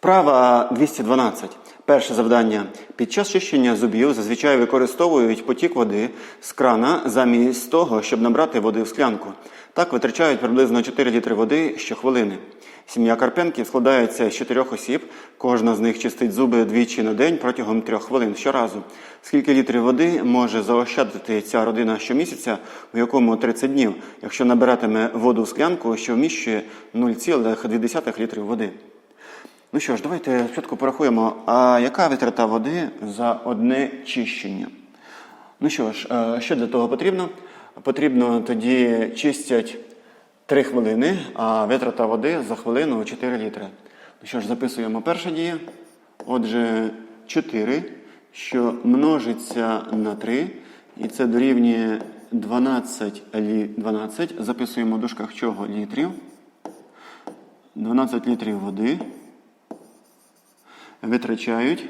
Вправа 212. Перше завдання. Під час чищення зубів зазвичай використовують потік води з крана замість того, щоб набрати води в склянку. Так витрачають приблизно 4 літри води щохвилини. Сім'я Карпенків складається з чотирьох осіб. Кожна з них чистить зуби двічі на день протягом трьох хвилин щоразу. Скільки літрів води може заощадити ця родина щомісяця, у якому 30 днів, якщо набиратиме воду в склянку, що вміщує 0,2 літрів води? Ну що ж, давайте спочатку порахуємо, а яка витрата води за одне чищення? Ну що ж, е, що для того потрібно? Потрібно тоді чистять 3 хвилини, а витрата води за хвилину 4 літри. Ну що ж, записуємо перша дія. Отже, 4, що множиться на 3, і це дорівнює 12, 12. Записуємо в дужках чого літрів. 12 літрів води витрачають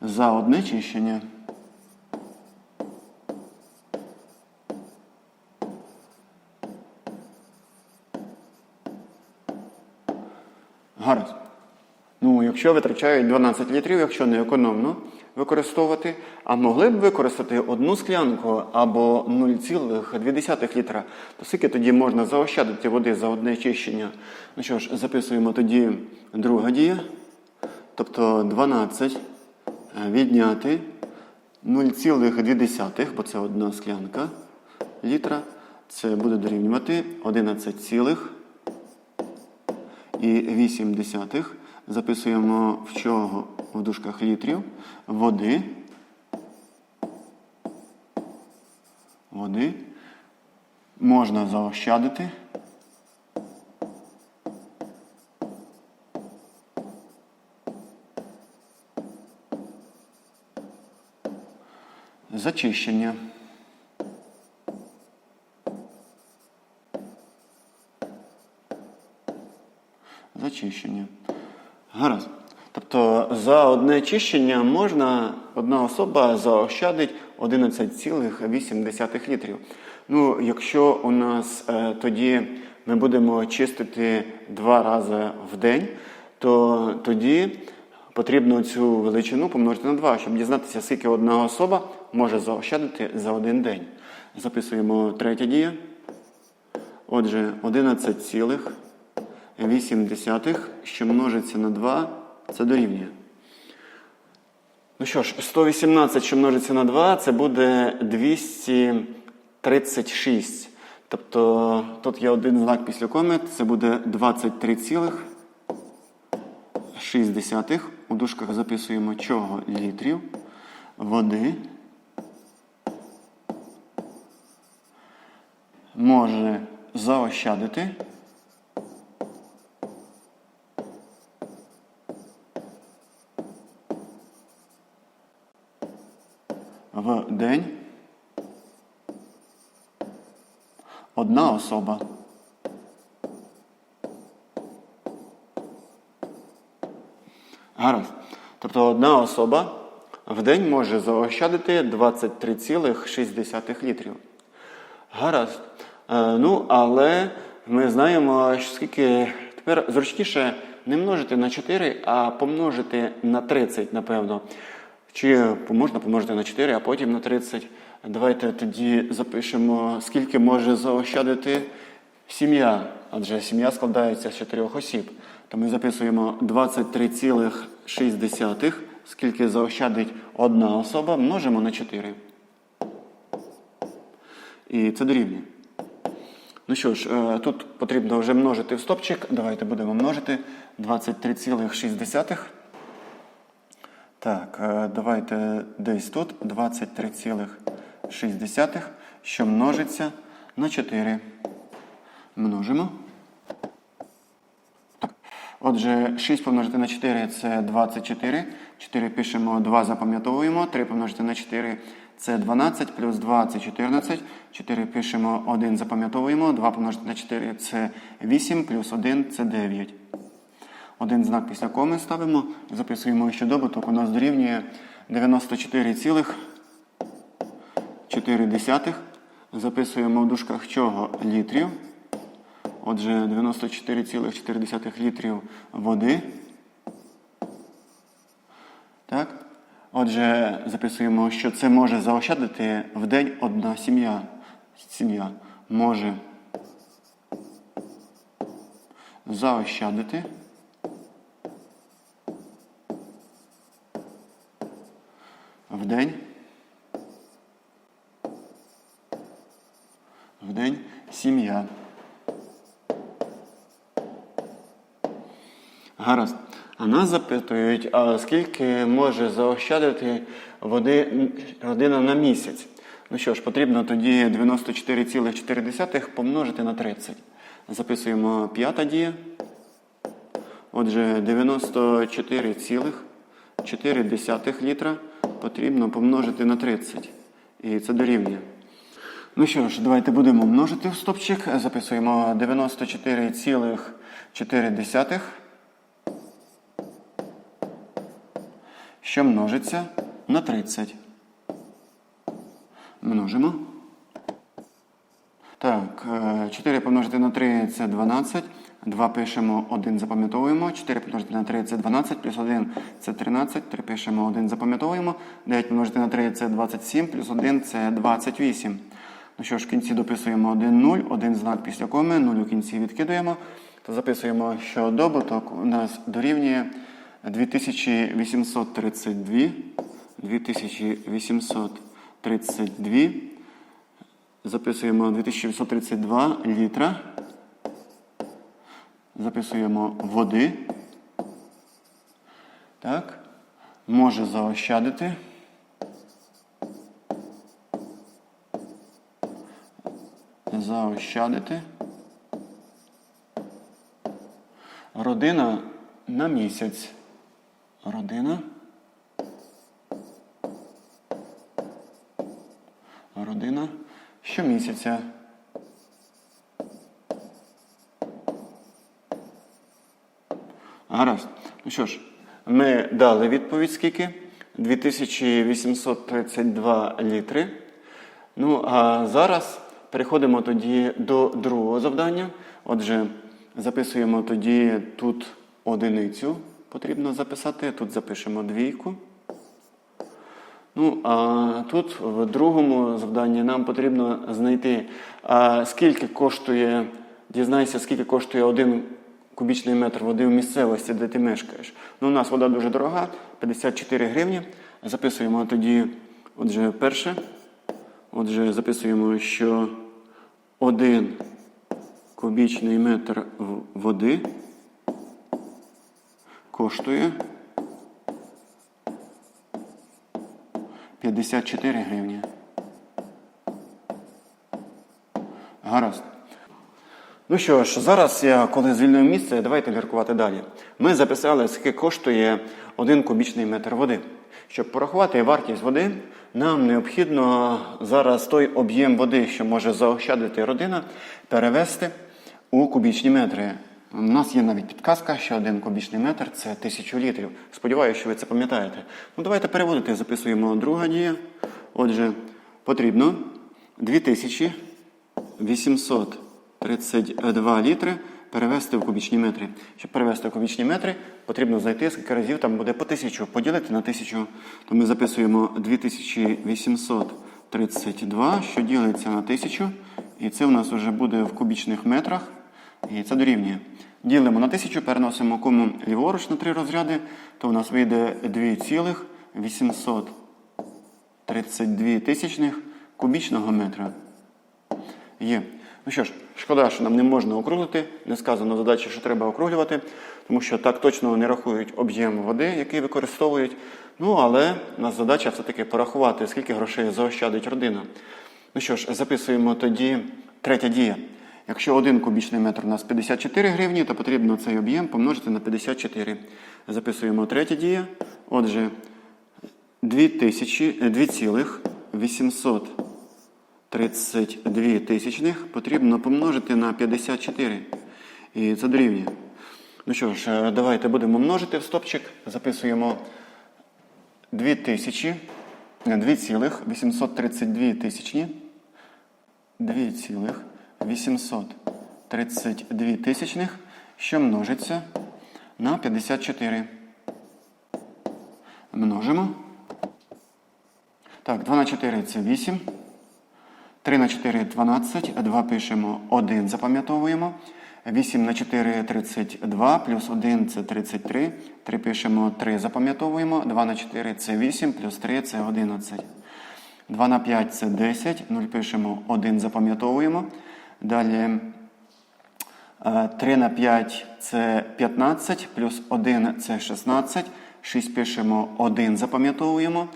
за одне чищення. Гаразд. Ну, якщо витрачають 12 літрів, якщо не економно використовувати, а могли б використати одну склянку або 0,2 літра, то скільки тоді можна заощадити води за одне чищення? Ну що ж, записуємо тоді друга дія. Тобто 12 відняти 0,2, бо це одна склянка літра. Це буде дорівнювати 11 і 8 десятих. Записуємо в чого в дужках літрів води. Води можна заощадити. Зачищення. Гаразд. Тобто чищення можна одна особа заощадить 11,8 літрів. Ну, якщо у нас е, тоді ми будемо чистити два рази в день, то тоді потрібно цю величину помножити на 2, щоб дізнатися, скільки одна особа може заощадити за один день. Записуємо третя дія. Отже, 11,8, що множиться на 2, це дорівнює. Ну що ж, 118, що множиться на 2, це буде 236. Тобто тут є один знак після коми, це буде 23,6. У дужках записуємо чого літрів води. Може заощадити. В день одна особа. Гаразд. Тобто одна особа в день може заощадити 23,6 літрів. Гаразд. Е, ну, але ми знаємо, що скільки тепер зручніше не множити на 4, а помножити на 30, напевно. Чи можна помножити на 4, а потім на 30. Давайте тоді запишемо, скільки може заощадити сім'я. Адже сім'я складається з 4 осіб. То ми записуємо 23,6, скільки заощадить одна особа, множимо на 4. І це дорівнює. Ну що ж, е, тут потрібно вже множити в стопчик. Давайте будемо множити 23,6. Так, е, давайте десь тут 23,6, що множиться на 4. Множимо. Отже, 6 помножити на 4 це 24. 4 пишемо, 2 запам'ятовуємо. 3 помножити на 4 це 12, плюс 2 це 14. 4 пишемо, 1 запам'ятовуємо. 2 помножити на 4 це 8, плюс 1 це 9. Один знак після коми ставимо, записуємо, що добуток у нас дорівнює 94,4 Записуємо в дужках чого літрів. Отже, 94,4 літрів води. Так? Отже, записуємо, що це може заощадити в день одна сім'я. Сім'я може заощадити день. В день сім'я. Гаразд. А нас запитують, а скільки може заощадити води родина на місяць? Ну що ж, потрібно тоді 94,4 помножити на 30. Записуємо п'ята дія. Отже, 94,4 літра потрібно помножити на 30. І це дорівнює. Ну що ж, давайте будемо множити в стопчик. Записуємо 94,4, що множиться на 30. Множимо. Так, е, 4 помножити на 3 це 12. 2 пишемо, 1 запам'ятовуємо. 4 помножити на 3 це 12, плюс 1 це 13. 3 пишемо, 1 запам'ятовуємо. 9 помножити на 3 це 27, плюс 1 це 28. Ну що ж, в кінці дописуємо 1, 0, один знак після коми, 0 у кінці відкидуємо. То записуємо, що добуток у нас дорівнює 2832. 2832. Записуємо 2832 літра. Записуємо води. Так. Може заощадити. Заощадити. Родина на місяць. Родина. Родина щомісяця. Гаразд. Ну що ж, ми дали відповідь скільки? 2832 літри. Ну, а зараз переходимо тоді до другого завдання. Отже, записуємо тоді тут одиницю. Потрібно записати. Тут запишемо двійку. Ну, а тут в другому завданні нам потрібно знайти, скільки коштує, дізнайся, скільки коштує один кубічний метр води в місцевості, де ти мешкаєш. Ну, у нас вода дуже дорога, 54 гривні. Записуємо тоді, отже, перше. Отже, записуємо, що один кубічний метр води коштує 54 гривні. Гаразд. Ну що ж, зараз я, коли звільнив місце, давайте міркувати далі. Ми записали, скільки коштує один кубічний метр води. Щоб порахувати вартість води, нам необхідно зараз той об'єм води, що може заощадити родина, перевести у кубічні метри. У нас є навіть підказка, що один кубічний метр це тисячу літрів. Сподіваюся, що ви це пам'ятаєте. Ну, давайте переводити, записуємо друга дія. Отже, потрібно 2832 літри перевести в кубічні метри. Щоб перевести в кубічні метри, потрібно знайти, скільки разів там буде по тисячу. Поділити на тисячу, то ми записуємо 2832, що ділиться на тисячу. І це у нас вже буде в кубічних метрах. І це дорівнює. Ділимо на тисячу, переносимо кому ліворуч на три розряди, то у нас вийде 2,832 тисячних кубічного метра. Є. Ну що ж, шкода, що нам не можна округлити, не сказано в задачі, що треба округлювати, тому що так точно не рахують об'єм води, який використовують. Ну, але у нас задача все-таки порахувати, скільки грошей заощадить родина. Ну що ж, записуємо тоді третя дія. Якщо один кубічний метр у нас 54 гривні, то потрібно цей об'єм помножити на 54. Записуємо третя дія. Отже, 2800 32 тисячних потрібно помножити на 54. І це дорівнює. Ну що ж, е, давайте будемо множити в стопчик. Записуємо 2,832 е, тисячні. 2,832 тисячних, що множиться на 54. Множимо. Так, 2 на 4 це 8. 3 на 4 12, 2 пишемо 1, запам'ятовуємо. 8 на 4 32, плюс 1 це 33. 3 пишемо 3, запам'ятовуємо. 2 на 4 це 8, плюс 3 це 11. 2 на 5 це 10, 0 пишемо 1, запам'ятовуємо. Далі е, 3 на 5 це 15, плюс 1 це 16. 6 пишемо 1, запам'ятовуємо.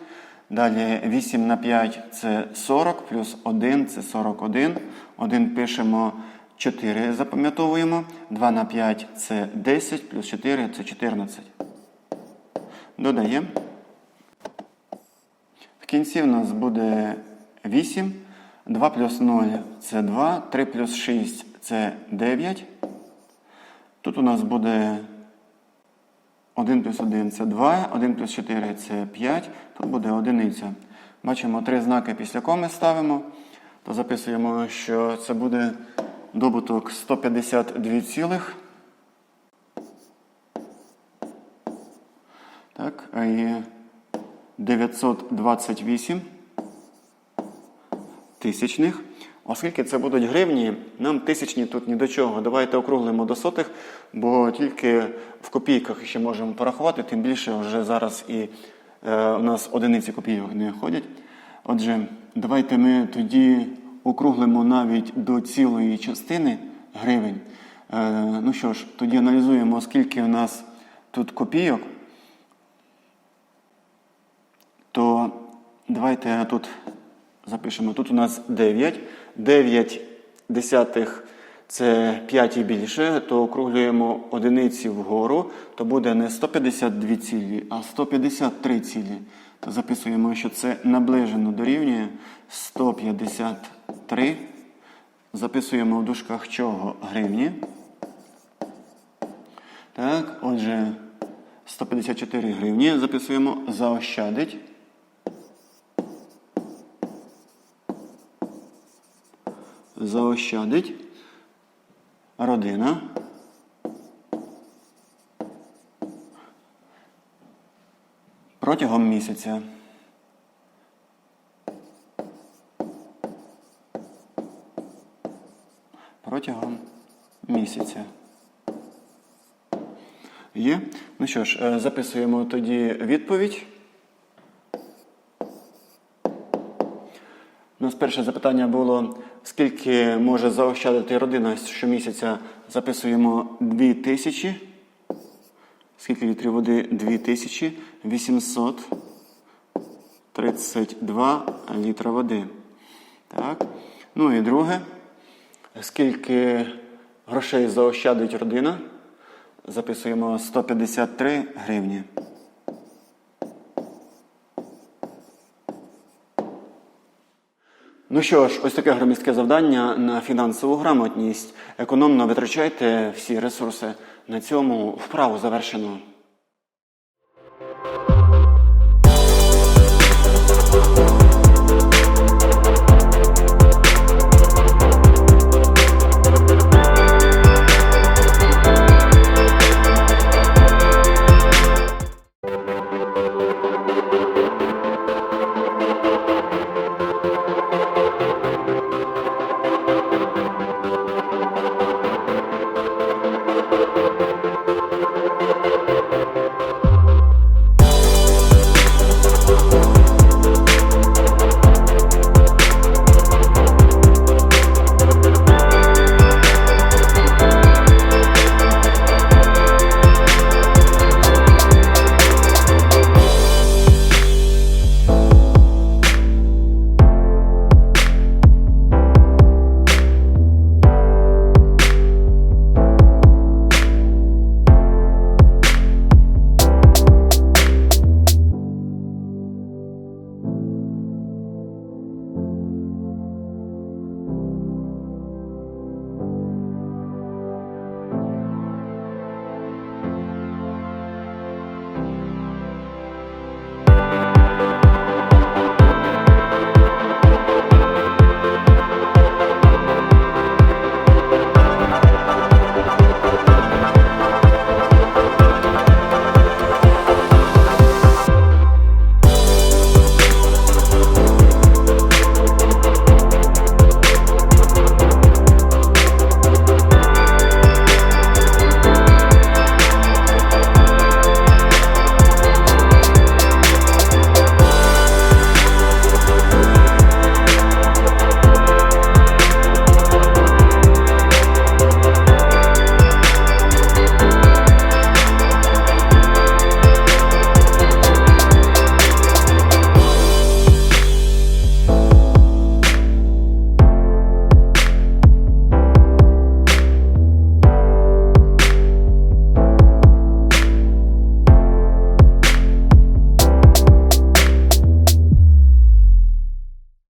Далі 8 на 5 це 40, плюс 1 це 41. 1 пишемо 4, запам'ятовуємо. 2 на 5 це 10, плюс 4 це 14. Додаємо. В кінці в нас буде 8. 2 плюс 0 це 2, 3 плюс 6 це 9. Тут у нас буде 1 плюс 1 це 2, 1 плюс 4 це 5, тут буде одиниця. Бачимо три знаки після коми ставимо, то записуємо, що це буде добуток 152 цілих. Так, і 928 тисячних. Оскільки це будуть гривні, нам тисячні тут ні до чого. Давайте округлимо до сотих, бо тільки в копійках ще можемо порахувати, тим більше вже зараз і е, у нас одиниці копійок не ходять. Отже, давайте ми тоді округлимо навіть до цілої частини гривень. Е, ну що ж, тоді аналізуємо, скільки у нас тут копійок. То давайте тут запишемо. Тут у нас 9. 9 десятих це 5 і більше, то округлюємо одиниці вгору, то буде не 152 цілі, а 153 цілі. То записуємо, що це наближено дорівнює 153. Записуємо в дужках чого гривні. Так, отже, 154 гривні записуємо заощадить. Заощадить родина. Протягом місяця. Протягом місяця. Є. Ну що ж, е, записуємо тоді відповідь. У нас перше запитання було, скільки може заощадити родина щомісяця. Записуємо 2000. Скільки літрів води? 2000. 832 літра води. Так. Ну і друге. Скільки грошей заощадить родина? Записуємо 153 гривні. Ну що ж, ось таке громістке завдання на фінансову грамотність. Економно витрачайте всі ресурси. На цьому вправу завершено.